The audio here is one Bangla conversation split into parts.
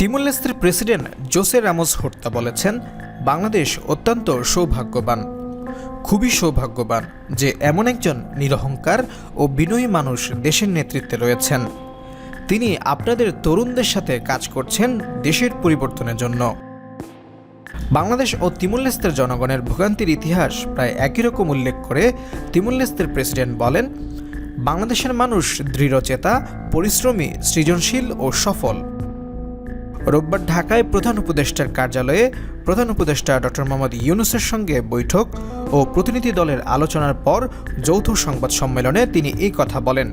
তিমুর লেস্তের প্রেসিডেন্ট জোসে রামোস হর্তা বলেছেন, বাংলাদেশ অত্যন্ত সৌভাগ্যবান। খুবই সৌভাগ্যবান যে এমন একজন নিরহংকার ও বিনয়ী মানুষ দেশের নেতৃত্বে রয়েছেন। তিনি আপনাদের তরুণদের সাথে কাজ করছেন দেশের পরিবর্তনের জন্য। বাংলাদেশ ও তিমুরলেস্তের জনগণের ভোগান্তির ইতিহাস প্রায় একই রকম উল্লেখ করে তিমুরলেস্তের প্রেসিডেন্ট বলেন, বাংলাদেশের মানুষ দৃঢ়চেতা, পরিশ্রমী, সৃজনশীল ও সফল। রোববার ঢাকায় প্রধান উপদেষ্টার কার্যালয়ে প্রধান উপদেষ্টা ডক্টর মোহাম্মদ ইউনুসের সঙ্গে বৈঠক ও প্রতিনিধি দলের আলোচনার পর যৌথ সংবাদ সম্মেলনে তিনি এই কথা বলেন।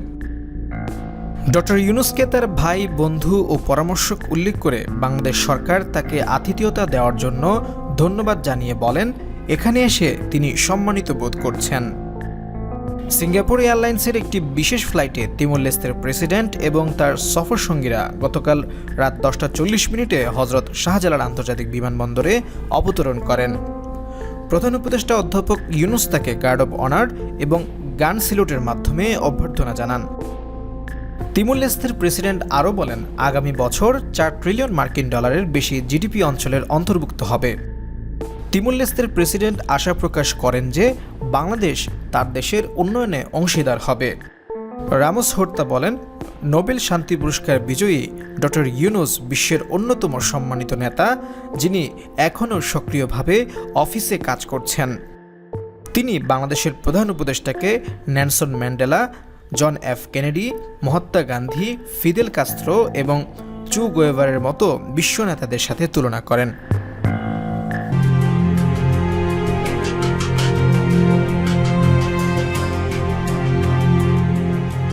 ডক্টর ইউনুসকে তার ভাই, বন্ধু ও পরামর্শক উল্লেখ করে বাংলাদেশ সরকার তাকে আতিথেয়তা দেওয়ার জন্য ধন্যবাদ জানিয়ে বলেন, এখানে এসে তিনি সম্মানিত বোধ করছেন। সিঙ্গাপুর এয়ারলাইন্সের একটি বিশেষ ফ্লাইটে তিমুর লেস্তের প্রেসিডেন্ট এবং তার সফর সঙ্গীরা গতকাল রাত দশটা চল্লিশ মিনিটে হজরত শাহজালাল আন্তর্জাতিক বিমানবন্দরে অবতরণ করেন। প্রধান উপদেষ্টা অধ্যাপক ইউনুস তাকে গার্ড অব অনার এবং গান সিলুটের মাধ্যমে অভ্যর্থনা জানান। তিমুর লেস্তের প্রেসিডেন্ট আরও বলেন, আগামী বছর চার ট্রিলিয়ন মার্কিন ডলারের বেশি জিডিপি অঞ্চলের অন্তর্ভুক্ত হবে। তিমুর লেস্তের প্রেসিডেন্ট আশা প্রকাশ করেন যে বাংলাদেশ তার দেশের উন্নয়নে অংশীদার হবে। রামোস হর্তা বলেন, নোবেল শান্তি পুরস্কার বিজয়ী ডক্টর ইউনুস বিশ্বের অন্যতম সম্মানিত নেতা, যিনি এখনও সক্রিয়ভাবে অফিসে কাজ করছেন। তিনি বাংলাদেশের প্রধান উপদেষ্টাকে Nelson Mandela, John F Kennedy, Mahatma Gandhi, Fidel Castro এবং চু গোয়েভারের মতো বিশ্ব নেতাদের সাথে তুলনা করেন।